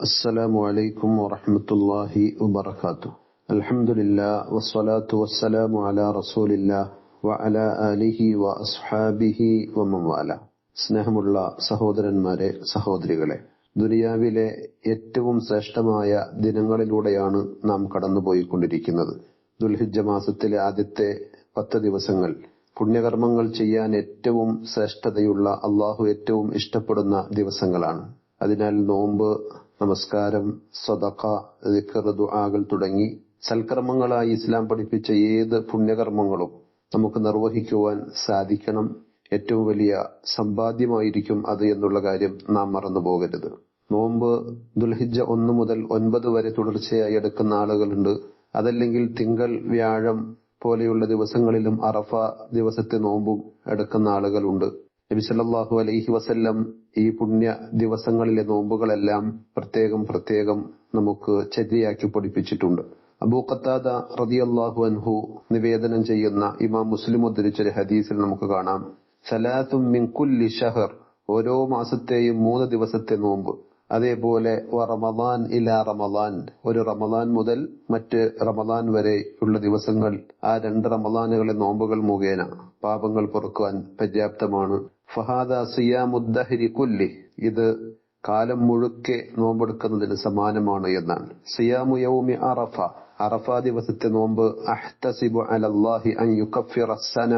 السلام عليكم ورحمة الله وبركاته الحمد لله والصلاة والسلام على رسول الله وعلى آله وأصحابه ومن والاه സ്നേഹമുള്ള സഹോദരന്മാരെ സഹോദരികളെ ദുനിയാവിലെ ഏറ്റവും ശ്രേഷ്ഠമായ ദിനങ്ങളിലൂടെയാണ് നാം കടന്നുപോയിക്കൊണ്ടിരിക്കുന്നത് ദുൽഹിജ്ജ മാസത്തിലെ ആദ്യത്തെ പത്ത് ദിവസങ്ങൾ പുണ്യകർമ്മങ്ങൾ ചെയ്യാൻ ഏറ്റവും ശ്രേഷ്ഠതയുള്ള അള്ളാഹു ഏറ്റവും ഇഷ്ടപ്പെടുന്ന ദിവസങ്ങളാണ് അതിനാൽ നോമ്പ് നമസ്കാരം. സദഖ ദിക്കർ ദുആകൾ തുടങ്ങി സൽക്കർമ്മങ്ങളായി ഇസ്ലാം പഠിപ്പിച്ച ഏത് പുണ്യകർമ്മങ്ങളും നമുക്ക് നിർവഹിക്കുവാൻ സാധിക്കണം. ഏറ്റവും വലിയ സമ്പാദ്യമായിരിക്കും അത് എന്നുള്ള കാര്യം നാം മറന്നു പോകരുത്. നോമ്പ് ദുൽഹിജ ഒന്ന് മുതൽ ഒൻപത് വരെ തുടർച്ചയായി എടുക്കുന്ന ആളുകളുണ്ട്. അതല്ലെങ്കിൽ തിങ്കൾ വ്യാഴം പോലെയുള്ള ദിവസങ്ങളിലും അറഫ ദിവസത്തെ നോമ്പും എടുക്കുന്ന ആളുകളുണ്ട്. നബി സല്ലല്ലാഹു അലൈഹി വസല്ലം ഈ പുണ്യ ദിവസങ്ങളിലെ നോമ്പുകളെല്ലാം പ്രത്യേകം പ്രത്യേകം നമുക്ക് ചര്യയാക്കി പഠിപ്പിച്ചിട്ടുണ്ട്. അബൂ ഖത്താദ റളിയല്ലാഹു അൻഹു നിവേദനം ചെയ്യുന്ന ഇമാം മുസ്ലിം ഉദ്ധരിച്ചൊരു ഹദീസിൽ നമുക്ക് കാണാം. സലാത്തും മിൻ കുല്ലി ഷഹർ ഓരോ മാസത്തെയും മൂന്ന് ദിവസത്തെ നോമ്പ്. അതേപോലെ റമദാൻ ഇല റമദാൻ ഒരു റമദാൻ മുതൽ മറ്റ് റമദാൻ വരെ ഉള്ള ദിവസങ്ങൾ ആ രണ്ട് റമദാനുകളെ നോമ്പുകൾ മുഖേന പാപങ്ങൾ പൊറുക്കുവാൻ പര്യാപ്തമാണ്. ഫഹാദ സിയാമുദ്ദഹരി കുല്ലി. ഇത് കാലം മുഴുക്കെ നോമ്പെടുക്കുന്നതിന് സമാനമാണ് എന്നാണ്. സിയാമു യൗമി അറഫ. അറഫ ദിവസത്തെ നോമ്പ് അഹ്തസിബു അലല്ലാഹി അൻ യുകഫിറ സന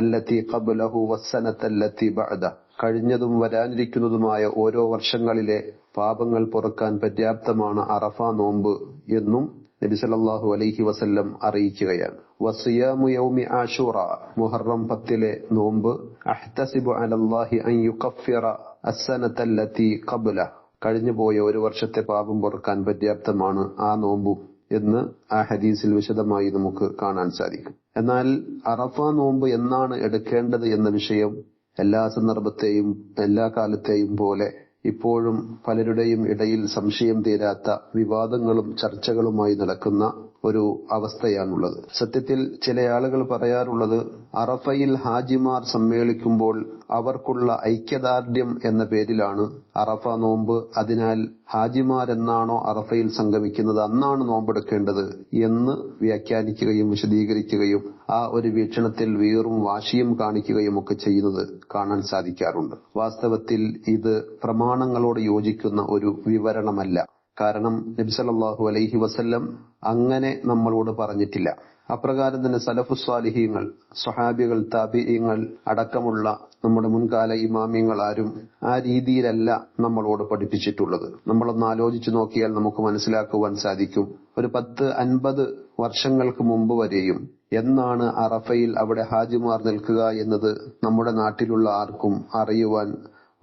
അല്ലത്തി ഖബ്ലഹു വസ്സനത അല്ലത്തി ബഅദ. കഴിഞ്ഞതും വരാനിരിക്കുന്നതുമായ ഓരോ വർഷങ്ങളിലെ പാപങ്ങൾ പൊറുക്കാൻ പര്യാപ്തമാണ് അറഫ നോമ്പ് എന്നും നബി സല്ലാഹു അലൈഹി വസല്ലം അറിയിക്കുകയാണ്. വസിയാമു യൗമി ആഷൂറ മുഹറം പത്തിലെ നോമ്പ് അഹ്തസിബു അലല്ലാഹി അൻ യുകഫിറ അസ്സനത്തല്ലത്തി ഖബ്ല. കഴിഞ്ഞുപോയ ഒരു വർഷത്തെ പാപം പൊറുക്കാൻ പര്യാപ്തമാണ് ആ നോമ്പും എന്ന് ആ ഹദീസിൽ വിശദമായി നമുക്ക് കാണാൻ സാധിക്കും. എന്നാൽ അറഫ നോമ്പ് എന്നാണ് എടുക്കേണ്ടത് എന്ന വിഷയം എല്ലാ സന്ദർഭത്തെയും എല്ലാ കാലത്തെയും പോലെ ഇപ്പോഴും പലരുടെയും ഇടയിൽ സംശയം തീരാത്ത വിവാദങ്ങളും ചർച്ചകളുമായി നടക്കുന്ന ഒരു അവസ്ഥയാണുള്ളത്. സത്യത്തിൽ ചില ആളുകൾ പറയാറുള്ളത് അറഫയിൽ ഹാജിമാർ സമ്മേളിക്കുമ്പോൾ അവർക്കുള്ള ഐക്യദാർഢ്യം എന്ന പേരിലാണ് അറഫ നോമ്പ്. അതിനാൽ ഹാജിമാരെന്നാണോ അറഫയിൽ സംഗമിക്കുന്നത്? അന്നാണ് നോമ്പെടുക്കേണ്ടത് എന്ന് വ്യാഖ്യാനിക്കുകയും വിശദീകരിക്കുകയും ആ ഒരു വീക്ഷണത്തിൽ വീറും വാശിയും കാണിക്കുകയും ഒക്കെ ചെയ്യുന്നത് കാണാൻ സാധിക്കാറുണ്ട്. വാസ്തവത്തിൽ ഇത് പ്രമാണങ്ങളോട് യോജിക്കുന്ന ഒരു വിവരണമല്ല. കാരണം നബിസല്ലാഹു അലൈഹി വസല്ലം അങ്ങനെ നമ്മളോട് പറഞ്ഞിട്ടില്ല. അപ്രകാരം തന്നെ സലഫുസ്വാലിഹീങ്ങൾ സ്വഹാബികൾ താബിയങ്ങൾ അടക്കമുള്ള നമ്മുടെ മുൻകാല ഇമാമിയങ്ങൾ ആരും ആ രീതിയിലല്ല നമ്മളോട് പഠിപ്പിച്ചിട്ടുള്ളത്. നമ്മളൊന്ന് ആലോചിച്ചു നോക്കിയാൽ നമുക്ക് മനസ്സിലാക്കുവാൻ സാധിക്കും. ഒരു പത്ത് അൻപത് വർഷങ്ങൾക്ക് മുമ്പ് വരെയും എന്നാണ് അറഫയിൽ അവിടെ ഹാജിമാർ നിൽക്കുക എന്നത് നമ്മുടെ നാട്ടിലുള്ള ആർക്കും അറിയുവാൻ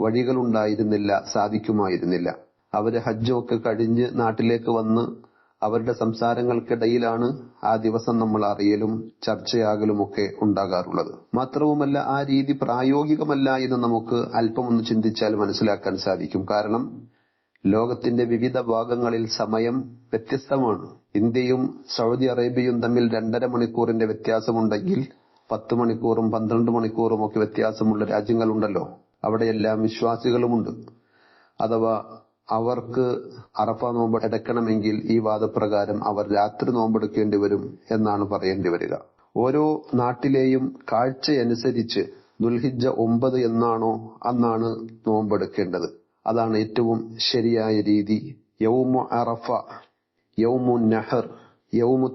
വഴികളുണ്ടായിരുന്നില്ല സാധിക്കുമായിരുന്നില്ല. അവർ ഹജ്ജൊക്കെ കഴിഞ്ഞ് നാട്ടിലേക്ക് വന്ന് അവരുടെ സംസാരങ്ങൾക്കിടയിലാണ് ആ ദിവസം നമ്മൾ അറിയലും ചർച്ചയാകലും ഒക്കെ ഉണ്ടാകാറുള്ളത്. മാത്രവുമല്ല ആ രീതി പ്രായോഗികമല്ല എന്ന് നമുക്ക് അല്പം ഒന്ന് ചിന്തിച്ചാൽ മനസ്സിലാക്കാൻ സാധിക്കും. കാരണം ലോകത്തിന്റെ വിവിധ ഭാഗങ്ങളിൽ സമയം വ്യത്യസ്തമാണ്. ഇന്ത്യയും സൗദി അറേബ്യയും തമ്മിൽ രണ്ടര മണിക്കൂറിന്റെ വ്യത്യാസമുണ്ടെങ്കിൽ പത്ത് മണിക്കൂറും പന്ത്രണ്ട് മണിക്കൂറും ഒക്കെ വ്യത്യാസമുള്ള രാജ്യങ്ങളുണ്ടല്ലോ. അവിടെയെല്ലാം വിശ്വാസികളുമുണ്ട്. അഥവാ അവർക്ക് അറഫ നോമ്പ് എടുക്കണമെങ്കിൽ ഈ വാദപ്രകാരം അവർ രാത്രി നോമ്പെടുക്കേണ്ടി വരും എന്നാണ് പറയേണ്ടി വരിക. ഓരോ നാട്ടിലെയും കാഴ്ചയനുസരിച്ച് ദുൽഹിജ ഒമ്പത് എന്നാണോ അന്നാണ് നോമ്പെടുക്കേണ്ടത്. അതാണ് ഏറ്റവും ശരിയായ രീതി. യൗമു അറഫ യൗമു നഹർ യൗമു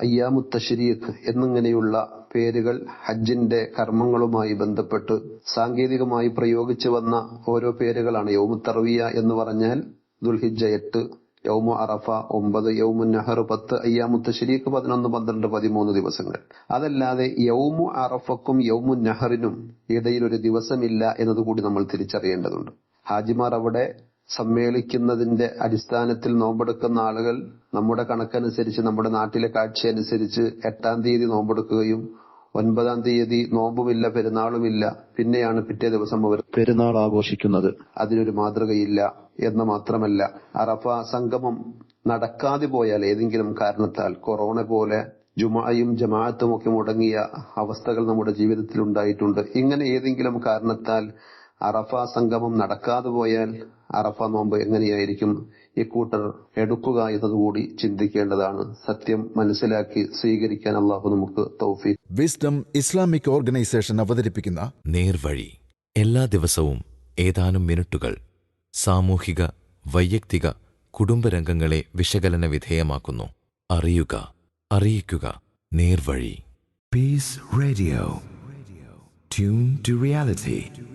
അയ്യാമുത്തശരീഖ് അയ്യാമു എന്നിങ്ങനെയുള്ള പേരുകൾ ഹജ്ജിന്റെ കർമ്മങ്ങളുമായി ബന്ധപ്പെട്ട് സാങ്കേതികമായി പ്രയോഗിച്ചു വന്ന ഓരോ പേരുകളാണ് യൗമുത്തർവിയ എന്ന് പറഞ്ഞാൽ ദുൽഹിജ എട്ട് യൗമു അറഫ ഒമ്പത് യൗമു നഹർ പത്ത് അയ്യാമുത്ത ശരീഖ് പതിനൊന്ന് പന്ത്രണ്ട് പതിമൂന്ന് ദിവസങ്ങൾ. അതല്ലാതെ യൗമു അറഫക്കും യൗമു നഹറിനും ഇടയിൽ ഒരു ദിവസമില്ല എന്നതുകൂടി നമ്മൾ തിരിച്ചറിയേണ്ടതുണ്ട്. ഹാജിമാർ അവിടെ സമ്മേളിക്കുന്നതിന്റെ അടിസ്ഥാനത്തിൽ നോമ്പെടുക്കുന്ന ആളുകൾ നമ്മുടെ കണക്കനുസരിച്ച് നമ്മുടെ നാട്ടിലെ കാഴ്ച അനുസരിച്ച് എട്ടാം തീയതി നോമ്പെടുക്കുകയും ഒൻപതാം തീയതി നോമ്പുമില്ല പെരുന്നാളുമില്ല പിന്നെയാണ് പിറ്റേ ദിവസം അവർ പെരുന്നാൾ ആഘോഷിക്കുന്നത്. അതിനൊരു മാതൃകയില്ല എന്ന് മാത്രമല്ല അറഫ സംഗമം നടക്കാതെ പോയാൽ ഏതെങ്കിലും കാരണത്താൽ കൊറോണ പോലെ ജുമായും ജമാഅത്തും ഒക്കെ മുടങ്ങിയ അവസ്ഥകൾ നമ്മുടെ ജീവിതത്തിൽ ഉണ്ടായിട്ടുണ്ട്. ഇങ്ങനെ ഏതെങ്കിലും കാരണത്താൽ അറഫ സംഗമം നടക്കാതെ പോയാൽ അറഫ നോമ്പ് എങ്ങനെയായിരിക്കും? ഇക്കൂട്ടർ എടുക്കുക എന്നതുകൂടി ചിന്തിക്കേണ്ടതാണ്. സത്യം മനസ്സിലാക്കി സ്വീകരിക്കാൻ അള്ളാഹു നമുക്ക് തൗഫീഖ്. വിസ്ഡം ഇസ്ലാമിക് ഓർഗനൈസേഷൻ അവതരിപ്പിക്കുന്ന നേർവഴി. എല്ലാ ദിവസവും ഏതാനും മിനിറ്റുകൾ സാമൂഹിക വൈയക്തിക കുടുംബരംഗങ്ങളെ വിശകലന വിധേയമാക്കുന്നു. അറിയുക അറിയിക്കുക. നേർവഴി. Peace radio tune to reality.